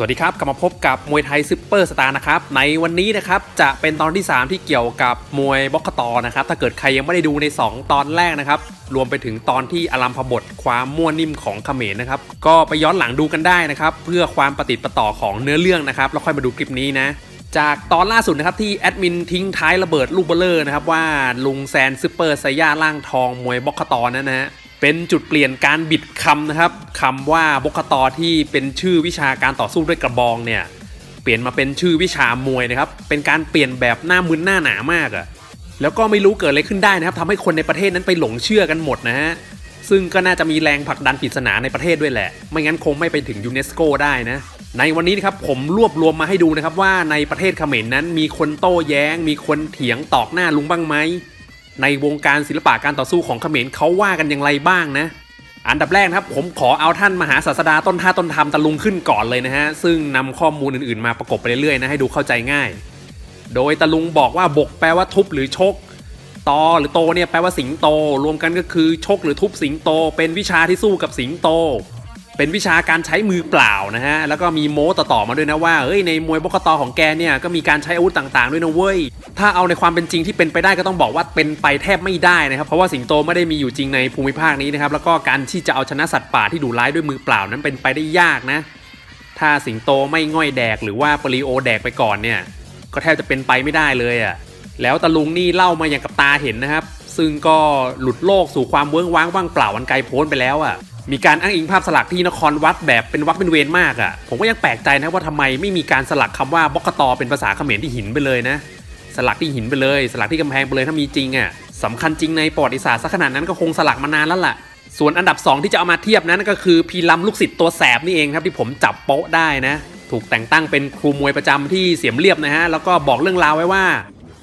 สวัสดีครับ กลับมาพบกับมวยไทยซุปเปอร์สตาร์นะครับ ในวันนี้นะครับจะเป็นตอนที่ 3 ที่เกี่ยวกับมวยบล็อกตอนะครับ ถ้าเกิดใครยังไม่ได้ดูใน 2 ตอนแรกนะครับ รวมไปถึงตอนที่อลัมพบทความมั่วนิ่มของเขมรนะครับ ก็ไปย้อนหลังดูกันได้นะครับ เพื่อความประติดประต่อของเนื้อเรื่องนะครับ แล้วค่อยมาดูคลิปนี้นะจากตอนล่าสุดนะครับที่แอดมินทิ้งท้ายระเบิดลูกเบลเลอร์นะครับว่าลุงแซนซุปเปอร์ไซย่าล่างทองมวยบล็อกตอนั้นนะฮะ เป็นจุดเปลี่ยนการบิดคำนะครับคำว่าบกตอที่เป็นชื่อวิชาการต่อสู้ด้วยกระบองเนี่ยเปลี่ยนมาเป็นชื่อวิชามวยนะครับเป็นการเปลี่ยนแบบหน้ามึนหน้าหนามากอะแล้วก็ไม่รู้เกิดอะไรขึ้นได้นะครับทำให้คนในประเทศนั้นไปหลงเชื่อกันหมดนะฮะซึ่งก็น่าจะมีแรงผลักดันปริศนาในประเทศด้วยแหละ ไม่งั้นคงไม่ไปถึงยูเนสโกได้นะ ในวันนี้นะครับผมรวบรวมมาให้ดูนะครับว่าในประเทศเขมรนั้นมีคนโต้แย้ง มีคนเถียงตอกหน้าลุงบ้างไหม ในวงการศิลปะการต่อสู้ของเขมรเขาว่ากันอย่างไรบ้างนะ อันดับแรกนะครับผมขอเอาท่านมหาศาสดาต้นท่าต้นธรรมตะลุงขึ้นก่อนเลยนะฮะ ซึ่งนำข้อมูลอื่นๆมาประกบไปเรื่อยๆนะให้ดูเข้าใจง่าย โดยตะลุงบอกว่าบกแปลว่าทุบหรือชกตอหรือโตเนี่ยแปลว่าสิงโต รวมกันก็คือชกหรือทุบสิงโต เป็นวิชาที่สู้กับสิงโต เป็นวิชาการใช้มือเปล่านะฮะ แล้วก็มีโม้ต่อๆมาด้วยนะว่า เฮ้ยในมวยบกตอของแกเนี่ยก็มีการใช้อาวุธต่างๆด้วยนะเว้ย ถ้าเอาในความเป็นจริงที่เป็นไปได้ก็ต้องบอกว่าเป็นไปแทบไม่ได้นะครับ เพราะว่าสิงโตไม่ได้มีอยู่จริงในภูมิภาคนี้นะครับ แล้วก็การที่จะเอาชนะสัตว์ป่าที่ดุร้ายด้วยมือเปล่านั้นเป็นไปได้ยากนะ ถ้าสิงโตไม่ง่อยแดกหรือว่าปริโอแดกไปก่อนเนี่ย ก็แทบจะเป็นไปไม่ได้เลยอะ่ะ แล้วตะลุงนี่เล่ามาอย่างกับตาเห็นนะครับ ซึ่งก็หลุดโลกสู่ความเวิ้งว้างว่างเปล่าวันไกลโพ้นไปแล้วอะ่ะ มีการอ้างอิงภาพสลักที่นครวัดแบบเป็นวักเป็นเวรมากอะ่ะ ผมก็ยังแปลกใจนะว่าทำไมไม่มีการสลักคำว่าบกตอเป็นภาษาเขมรที่หินไปเลยนะ สลักที่หินไปเลย สลักที่กำแพงไปเลยถ้ามีจริงอะ่ะสำคัญจริงในประวัติศาสตร์สักขนาดนั้นก็คงสลักมานานแล้วล่ะ ส่วนอันดับ 2 ที่จะเอามาเทียบนั้นก็คือพีลัมลูกศิษย์ตัวแสบนี่เองครับที่ผมจับโป๊ะได้นะ ถูกแต่งตั้งเป็นครูมวยประจำที่เสียมเรียบนะฮะแล้วก็บอกเรื่องราวไว้ว่า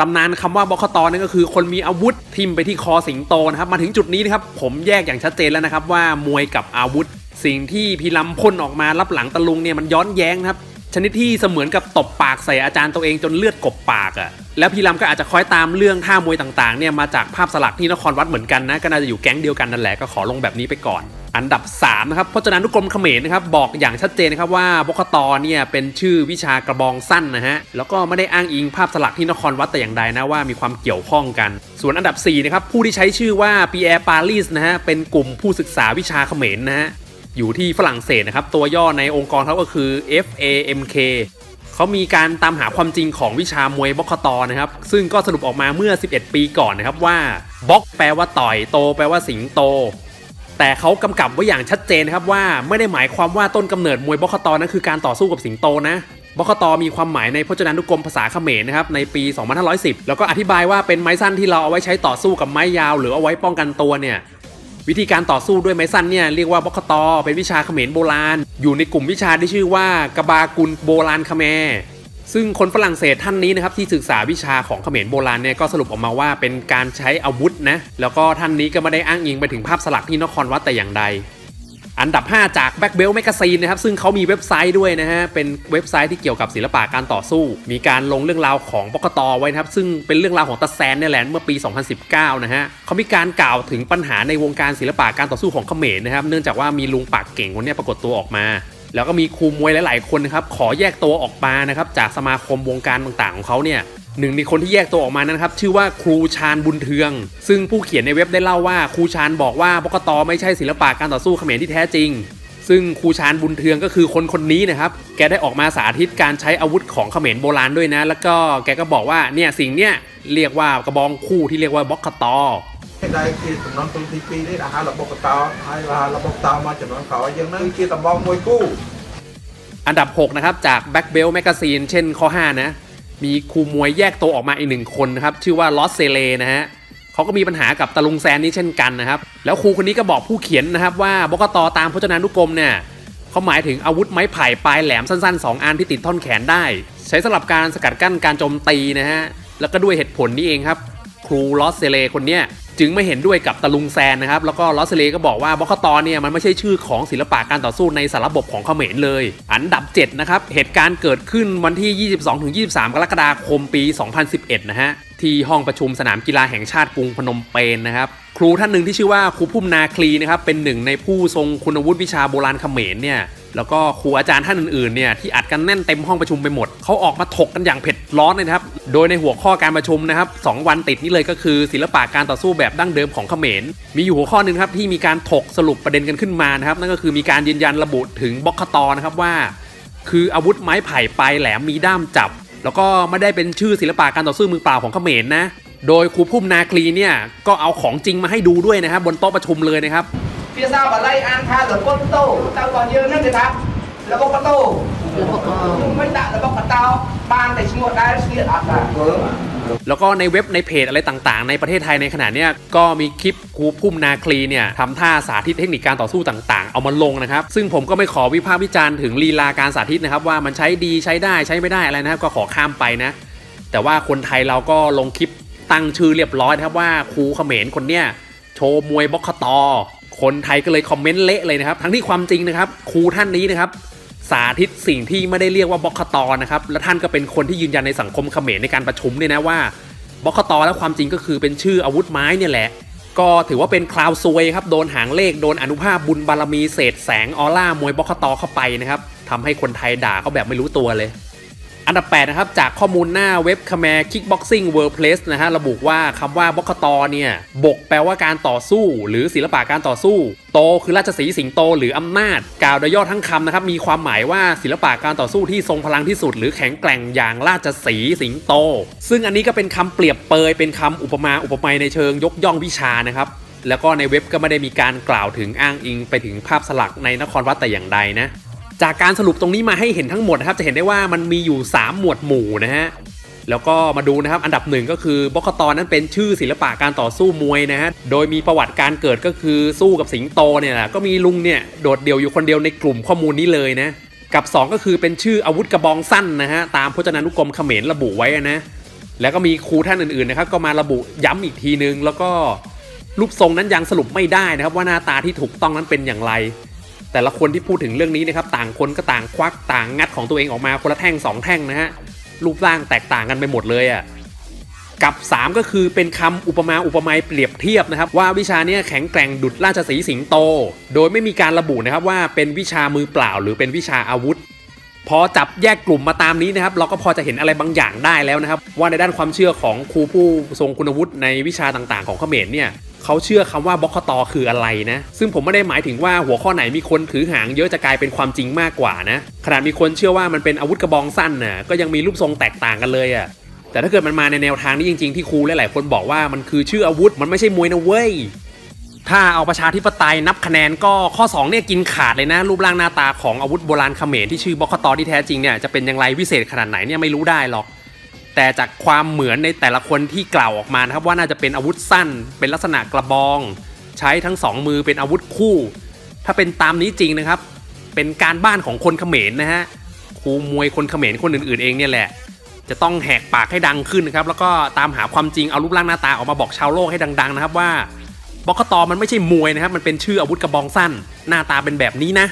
ตำนานคำว่าบคตนั่นก็คือคนมีอาวุธทิมไปที่คอสิงโตนะครับมาถึงจุดนี้นะครับผมแยกอย่างชัดเจนแล้วนะครับว่ามวยกับอาวุธ สิ่งที่พีลัมพ่นออกมารับหลังตะลุงเนี่ยมันย้อนแย้งนะครับชนิดที่เสมือนกับตบปากใส่อาจารย์ตัวเองจนเลือดกบปากอะ่ะแล้วพีรัมก็อาจจะคอยตามเรื่องท่ามวยต่างๆเนี่ยมาจากภาพสลักที่นครวัดเหมือนกันนะก็น่าจะอยู่แก๊งเดียวกันนั่นแหละก็ขอลงแบบนี้ไปก่อน อันดับ 3 นะครับพจนานุกรมเขมรนะครับบอกอย่างชัดเจนนะครับว่าบกตเนี่ยเป็นชื่อวิชากระบองสั้นนะฮะแล้วก็ไม่ได้อ้างอิงภาพสลักที่นครวัดแต่อย่างใดนะว่ามีความเกี่ยวข้องกัน ส่วนอันดับ4นะครับผู้ที่ใช้ชื่อว่าปีแอร์ปารีสนะฮะเป็นกลุ่มผู้ศึกษาวิชาเขมรนะฮะอยู่ที่ฝรั่งเศสนะครับตัวย่อในองค์กรเขาก็คือ FAMK เขามีการตามหาความจริงของวิชามวยบกตนะครับ ซึ่งก็สรุปออกมาเมื่อ 11 ปีก่อนนะครับว่าบ็อกแปลว่าต่อยโต แปลว่าสิงโต แต่เขากำกับไว้อย่างชัดเจนนะครับว่าไม่ได้หมายความว่าต้นกำเนิดมวยบกตนั้นคือการต่อสู้กับสิงโตนะบกตมีความหมายในพจนานุกรมภาษาเขมรนะครับในปี 2510 แล้วก็อธิบายว่าเป็นไม้สั้นที่เราเอาไว้ใช้ต่อสู้กับไม้ยาว หรือเอาไว้ป้องกันตัวเนี่ยวิธีการต่อสู้ด้วยไม้สั้นเนี่ยเรียกว่าบกตเป็นวิชาเขมรโบราณ อยู่ในกลุ่มวิชาที่ชื่อว่ากบากุลโบราณคแมร ซึ่งคนฝรั่งเศสท่านนี้นะครับที่ศึกษาวิชาของเขมรโบราณเนี่ยก็สรุปออกมาว่าเป็นการใช้อาวุธนะแล้วก็ท่านนี้ก็ไม่ได้อ้างอิงไปถึงภาพสลักที่นครวัดแต่อย่างใด อันดับ 5 จาก Black Belt Magazine นะครับซึ่งเขามีเว็บไซต์ด้วยนะฮะเป็นเว็บไซต์ที่เกี่ยวกับศิลปะการต่อสู้ มีการลงเรื่องราวของปกตไว้นะครับซึ่งเป็นเรื่องราวของตาแซนเนี่ยแหละเมื่อปี 2019 นะฮะเขามีการกล่าวถึงปัญหาในวงการศิลปะการต่อสู้ของเขมรนะครับเนื่องจากว่ามีลุงปากเก่งคนนี้ปรากฏตัวออกมา แล้วก็มีครูมวยหลาย ๆ คนนะครับขอแยกตัวออกมานะครับจากสมาคมวงการต่าง ๆ ของเขาเนี่ยหนึ่งในคนที่แยกตัวออกมานั้นครับชื่อว่าครูชาญบุญเทือง ซึ่งผู้เขียนในเว็บได้เล่าว่าครูชาญบอกว่าบกตไม่ใช่ศิลปะการต่อสู้เขมรที่แท้จริง ซึ่งครูชาญบุญเทืองก็คือคนคนนี้นะครับแกได้ออกมาสาธิตการใช้อาวุธของเขมรโบราณด้วยนะ แล้วก็แกก็บอกว่าเนี่ยสิ่งเนี้ยเรียกว่ากระบองคู่ที่เรียกว่าบกต ដែលជាចំនួនទុនទី2នេះដែលហៅរបបតោហើយរបបតោមកចំនួនក្រោយយើងនឹងជាតំបងមួយគូ อันดับ 6 นะครับ จาก Black Belt Magazine เช่นข้อ 5 นะ มีครูมวยแยกตัวออกมาอีกหนึ่งคนนะครับ ชื่อว่าลอสเซเลนะฮะเขาก็มีปัญหากับตะลุงแซนนี้เช่นกันนะครับ แล้วครูคนนี้ก็บอกผู้เขียนนะครับว่าบกตตามพจนานุกรมเนี่ยเขาหมายถึงอาวุธไม้ไผ่ปลายแหลมสั้นๆ 2 อันที่ติดท่อนแขนได้ ใช้สำหรับการสกัดกั้นการโจมตีนะฮะ แล้วก็ด้วยเหตุผลนี้เองครับ ครูลอสเซเลคนเนี้ย จึงไม่เห็นด้วยกับตะลุงแซนนะครับ แล้วก็ลอสเลก็บอกว่าบ็อกคตเนี่ยมันไม่ใช่ชื่อของศิลปะการต่อสู้ในสารบบของเขมรเลย อันดับ 7 นะครับ เหตุการณ์เกิดขึ้นวันที่ 22-23 กรกฎาคมปี 2011 นะฮะที่ห้องประชุมสนามกีฬาแห่งชาติกรุงพนมเปญนะครับ ครูท่านหนึ่งที่ชื่อว่าครูพุ่มนาคลีนะครับเป็นหนึ่งในผู้ทรงคุณวุฒิวิชาโบราณเขมรเนี่ย แล้วก็ครูอาจารย์ท่านอื่นๆเนี่ยที่อัดกันแน่นเต็มห้องประชุมไปหมดเขาออกมาถกกันอย่างเผ็ดร้อนเลยนะครับ โดยในหัวข้อการประชุมนะครับสองวันติดนี้เลยก็คือศิลปะการต่อสู้แบบดั้งเดิมของเขมร มีอยู่หัวข้อหนึ่งครับที่มีการถกสรุปประเด็นกันขึ้นมานะครับ นั่นก็คือมีการยืนยันระบุถึงบล็อกคตอนะครับว่า คืออาวุธไม้ไผ่ปลายแหลมมีด้ามจับ แล้วก็ไม่ได้เป็นชื่อศิลปะการต่อสู้มือเปล่าของเขมรนะ โดยครูพุ่มนาคลีเนี่ยก็เอาของจริงมาให้ดูด้วยนะครับบนโต๊ะประชุมเลยนะครับ phía sau bà lây an tha là con tô tao còn nhớ nữa người ta là bốc cá tô mấy tạ là bốc cá tao ban để xin một đai xin ạt à แล้วก็ในเว็บในเพจอะไรต่างๆ ในประเทศไทยในขณะนี้ก็มีคลิปครูพุ่มนาคลีเนี่ยทำท่าสาธิตเทคนิคการต่อสู้ต่างๆ เอามาลงนะครับ ซึ่งผมก็ไม่ขอวิพากษ์วิจารณ์ถึงลีลาการสาธิตนะครับ ว่ามันใช้ดีใช้ได้ใช้ไม่ได้อะไรนะครับ ก็ขอข้ามไปนะ แต่ว่าคนไทยเราก็ลงคลิปตั้งชื่อเรียบร้อยนะครับว่าครูเขมรคนเนี้ยโชว์มวยบ็อกคตอ คนไทยก็เลยคอมเมนต์เละเลยนะครับ ทั้งที่ความจริงนะครับ ครูท่านนี้นะครับ สาธิตสิ่งที่ไม่ได้เรียกว่าบ็อกคตอนะครับ และท่านก็เป็นคนที่ยืนยันในสังคมเขมรในการประชุมเนี่ยนะว่าบ็อกคตอแล้วความจริงก็คือเป็นชื่ออาวุธไม้เนี่ยแหละ ก็ถือว่าเป็นคลาวซวยครับ โดนหางเลข โดนอนุภาพบุญบารมีเศษแสงออร่ามวยบ็อกคตอเข้าไปนะครับทำให้คนไทยด่าเขาแบบไม่รู้ตัวเลย อันดับ 8 นะครับ จากข้อมูลหน้าเว็บ Khmer Kickboxing Workplace นะฮะระบุว่าคำว่าบกตอเนี่ยบกแปลว่าการต่อสู้ หรือศิลปะการต่อสู้ โตคือราชสีสิงโตหรืออำนาจ กล่าวโดยย่อทั้งคำนะครับมีความหมายว่าศิลปะการต่อสู้ที่ทรงพลังที่สุด หรือแข็งแกร่งอย่างราชสีสิงโต ซึ่งอันนี้ก็เป็นคำเปรียบเปยเป็นคำอุปมาอุปไมยในเชิงยกย่องวิชานะครับแล้วก็ในเว็บก็ไม่ได้มีการกล่าวถึงอ้างอิงไปถึงภาพสลักในนครวัดแต่อย่างใดนะ จากการสรุปตรงนี้มาให้เห็นทั้งหมดนะครับ จะเห็นได้ว่ามันมีอยู่ 3 หมวดหมู่นะฮะแล้วก็มาดูนะครับอันดับหนึ่งก็คือบกตอนั้นเป็นชื่อศิลปะการต่อสู้มวยนะฮะโดยมีประวัติการเกิดก็คือสู้กับสิงโตเนี่ยแหละก็มีลุงเนี่ยโดดเดี่ยวอยู่คนเดียวในกลุ่มข้อมูลนี้เลยนะกับ 2 ก็คือเป็นชื่ออาวุธกระบองสั้นนะฮะตามพจนานุกรมเขมรระบุไว้นะแล้วก็มีครูท่านอื่นๆนะครับก็มาระบุย้ำอีกทีนึง แล้วก็รูปทรงนั้นยังสรุปไม่ได้นะครับว่าหน้าตาที่ถูกต้องนั้นเป็นอย่างไร แต่ละคนที่พูดถึงเรื่องนี้นะครับต่างคนก็ต่างควักต่างงัดของตัวเองออกมาคนละแท่งสองแท่งนะฮะรูปร่างแตกต่างกันไปหมดเลยอะ่ะกับ 3 ก็คือเป็นคำอุปมาอุปไมยเปรียบเทียบนะครับ ว่าวิชาเนี้แข็งแกร่งดุดราชสีสิงโต โดยไม่มีการระบุนะครับว่าเป็นวิชามือเปล่า หรือเป็นวิชาอาวุธ พอจับแยกกลุ่มมาตามนี้นะครับ เราก็พอจะเห็นอะไรบางอย่างได้แล้วนะครับ ว่าในด้านความเชื่อของครูผู้ทรงคุณวุฒิในวิชาต่างๆ ของเขมรเนี่ยเขาเชื่อคำว่าบล็อกตอคืออะไรนะ ซึ่งผมไม่ได้หมายถึงว่าหัวข้อไหนมีคนถือหางเยอะจะกลายเป็นความจริงมากกว่านะขนาดมีคนเชื่อว่ามันเป็นอาวุธกระบองสั้นน่ะก็ยังมีรูปทรงแตกต่างกันเลยอะ่ะแต่ถ้าเกิดมันมาในแนวทางนี้จริงๆที่ครูหลายๆคนบอกว่ามันคือชื่ออาวุธมันไม่ใช่มวยนะเว้ย ถ้าเอาประชาธิปไตยนับคะแนนก็ข้อ 2 เนี่ยกินขาดเลยนะ รูปร่างหน้าตาของอาวุธโบราณเขมรที่ชื่อบอกตอที่แท้จริงเนี่ยจะเป็นอย่างไรวิเศษขนาดไหนเนี่ยไม่รู้ได้หรอก แต่จากความเหมือนในแต่ละคนที่กล่าวออกมานะครับว่าน่าจะเป็นอาวุธสั้น เป็นลักษณะกระบอง ใช้ทั้งสองมือเป็นอาวุธคู่ ถ้าเป็นตามนี้จริงนะครับ เป็นการบ้านของคนเขมรนะฮะครูมวยคนเขมรคนอื่นๆเองเนี่ยแหละจะต้องแหกปากให้ดังขึ้นนะครับแล้วก็ตามหาความจริงเอารูปร่างหน้าตาออกมาบอกชาวโลกให้ดัง ๆ นะครับว่า บกตมันไม่ใช่มวยนะครับ มันเป็นชื่ออาวุธกระบองสั้น หน้าตาเป็นแบบนี้นะ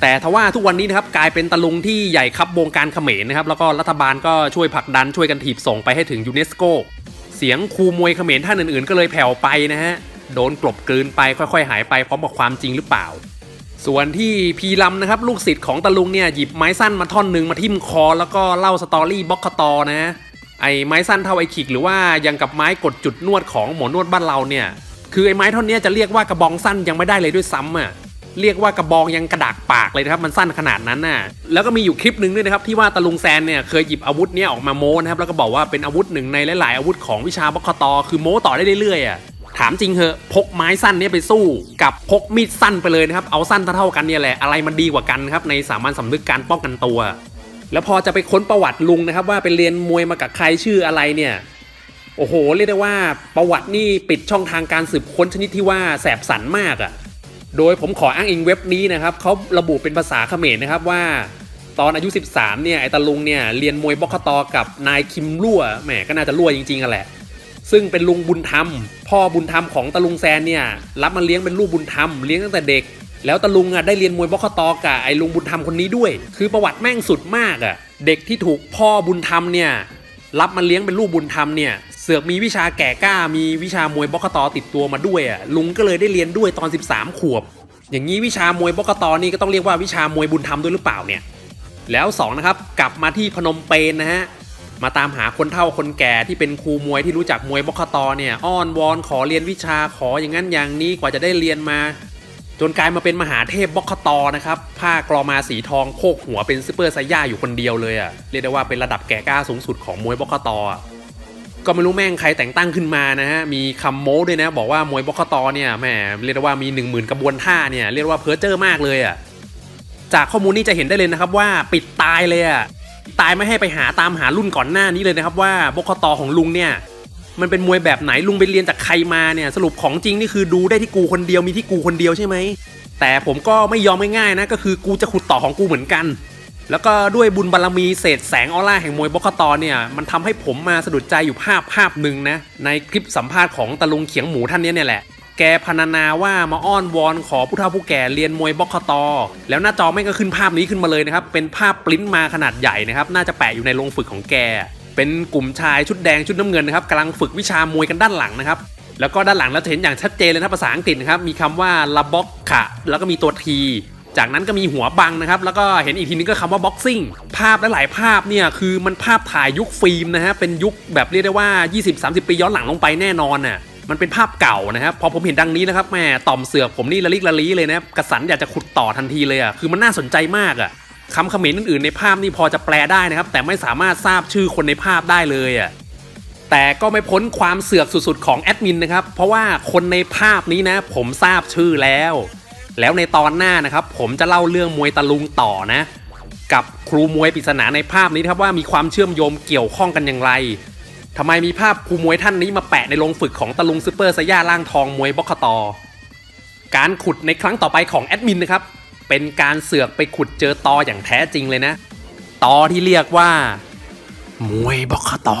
แต่ทว่าทุกวันนี้นะครับกลายเป็นตะลุงที่ใหญ่ครับวงการเขมรนะครับ แล้วก็รัฐบาลก็ช่วยผลักดันช่วยกันถีบส่งไปให้ถึงยูเนสโก เสียงครูมวยเขมรท่านอื่นๆ ก็เลยแผ่วไปนะฮะ โดนกลบกลืนไปค่อย ๆ หายไปพร้อมกับความจริงหรือเปล่า ส่วนที่พีลำนะครับลูกศิษย์ของตะลุงเนี่ยหยิบไม้สั้นมาท่อนหนึ่งมาทิ่มคอ แล้วก็เล่าสตอรี่บล็อกตอนะไอ้ไม้สั้นเท่าไอ้ขิกหรือว่ายังกับไม้กดจุดนวดของหมอนวดบ้านเราเนี่ย คือไอ้ไม้ท่อนนี้จะเรียกว่ากระบองสั้นยังไม่ได้เลยด้วยซ้ำอะเรียกว่ากระบองยังกระดากปากเลยนะครับมันสั้นขนาดนั้นน่ะแล้วก็มีอยู่คลิปหนึ่งด้วยนะครับที่ว่าตะลุงแซนเนี่ยเคยหยิบอาวุธเนี้ยออกมาโม้นะครับแล้วก็บอกว่าเป็นอาวุธหนึ่งในหลาย ๆ อาวุธของวิชาบล็อกคตอคือโม้ต่อได้เรื่อยๆอะถามจริงเหอะพกไม้สั้นเนี้ยไปสู้กับพกมีดสั้นไปเลยนะครับเอาสั้นเท่ากันเนี่ยแหละอะไรมันดีกว่ากันครับในสามัญสำนึกการป้องกันตัว แล้วพอจะไปค้นประวัติลุงนะครับว่าไปเรียนมวยมากับใครชื่ออะไรเนี่ย โอ้โห เรียกได้ว่าประวัตินี่ปิดช่องทางการสืบค้นชนิดที่ว่าแสบสันมากอะ่ะ โดยผมขออ้างอิงเว็บนี้นะครับเขาระบุเป็นภาษาเขมรนะครับว่า ตอนอายุ 13 เนี่ยไอ้ตาลุงเนี่ยเรียนมวยบกตอกับนายคิมลั่วแหมก็น่าจะลั่วจริงๆอะแหละ ซึ่งเป็นลุงบุญธรรม พ่อบุญธรรมของตาลุงแซนเนี่ยรับมาเลี้ยงเป็นลูกบุญธรรมเลี้ยงตั้งแต่เด็ก แล้วตาลุงอะได้เรียนมวยบกตอกับไอ้ลุงบุญธรรมคนนี้ด้วย คือประวัติแม่งสุดมากอะเด็กที่ถูกพ่อบุญธรรมเนี่ย รับมาเลี้ยงเป็นลูกบุญธรรมเนี่ยเสือกมีวิชาแก่กล้ามีวิชามวยบกตอติดตัวมาด้วยอะลุงก็เลยได้เรียนด้วยตอน 13 ขวบ อย่างนี้วิชามวยบกตนี่ก็ต้องเรียกว่าวิชามวยบุญธรรมด้วยหรือเปล่าเนี่ยแล้วสองนะครับกลับมาที่พนมเปญนะฮะมาตามหาคนเฒ่าคนแก่ที่เป็นครูมวยที่รู้จักมวยบกตเนี่ยอ้อนวอนขอเรียนวิชาขออย่างนั้นอย่างนี้กว่าจะได้เรียนมา จนกลายมาเป็นมหาเทพบกตนะครับผ้ากรอมาสีทองโคกหัวเป็นซูเปอร์ไซย่าอยู่คนเดียวเลยอะ่ะเรียกได้ว่าเป็นระดับแก่กล้าสูงสุดของมวยบกตอะก็ไม่รู้แม่งใครแต่งตั้งขึ้นมานะฮะ มีคำโม้ด้วยนะ บอกว่ามวยบกตเนี่ยแหมเรียกได้ว่ามี 1 0,000 กระบวนท่าเนี่ยเรียกว่าเพ้อเจ้อมากเลยอะ่ะ จากข้อมูลนี้จะเห็นได้เลยนะครับว่าปิดตายเลยอะ่ะ ตายไม่ให้ไปหาตามหารุ่นก่อนหน้านี้เลยนะครับว่าบกตของลุงเนี่ย มันเป็นมวยแบบไหนลุงไปเรียนจาก รมาเนี่ยสรุปของจริงนี่คือดูได้ที่กูคนเดียวมีที่กูคนเดียวใช่ไหมแต่ผมก็ไม่ยอมง่ายๆนะก็คือกูจะขุดต่อของกูเหมือนกัน แล้วก็ด้วยบุญบารรมีเศษแสงออร่าแห่งมวยบกตเนี่ยมันทำให้ผมมาสะดุดใจอยู่ภาพภาพหนึ่งนะในคลิปสัมภาษณ์ของตะลุงเขียงหมูท่านนี้เนี่ยแหละแกพรรณนาว่ามาอ้อนวอนขอผู้เฒ่าผู้แก่เรียนมวยบกตแล้วหน้าจอแม่งก็ขึ้นภาพนี้ขึ้นมาเลยนะครับ เป็นภาพปริ้นมาขนาดใหญ่นะครับ น่าจะแปะอยู่ในโรงฝึกของแก เป็นกลุ่มชายชุดแดงชุดน้ำเงินนะครับกำลังฝึกวิชามวยกันด้านหลังนะครับ แล้วก็ด้านหลังเราจะเห็นอย่างชัดเจนเลยนะภาษาอังกฤษนะครับมีคำว่าลาบ็อกขะแล้วก็มีตัวทีจากนั้นก็มีหัวบังนะครับ แล้วก็เห็นอีกทีนึงก็คำว่าบ็อกซิ่งภาพและหลายภาพเนี่ยคือมันภาพถ่ายยุคฟิล์มนะฮะเป็นยุคแบบเรียกได้ว่า 20-30 ปีย้อนหลังลงไปแน่นอนน่ะมันเป็นภาพเก่านะครับพอผมเห็นดังนี้นะครับแม่ต่อมเสือกผมนี่ละลิกละลีเลยนะกระสันอยากจะขุดต่อทันทีเลยอะคือมันน่าสนใจมากอะคำเขมรอื่นๆในภาพนี่พอจะแปลได้นะครับ แต่ไม่สามารถทราบชื่อคนในภาพได้เลยอะ แต่ก็ไม่พ้นความเสือกสุดๆของแอดมินนะครับ เพราะว่าคนในภาพนี้นะ ผมทราบชื่อแล้ว แล้วในตอนหน้านะครับ ผมจะเล่าเรื่องมวยตะลุงต่อนะ กับครูมวยปริศนาในภาพนี้ครับว่ามีความเชื่อมโยงเกี่ยวข้องกันอย่างไรทำไมมีภาพครูมวยท่านนี้มาแปะในโรงฝึกของตะลุงซูเปอร์ไซย่าล่างทองมวยบกตอการขุดในครั้งต่อไปของแอดมินนะครับ เป็นการเสือกไปขุดเจอตออย่างแท้จริงเลยนะ ตอที่เรียกว่า มวยบกตอ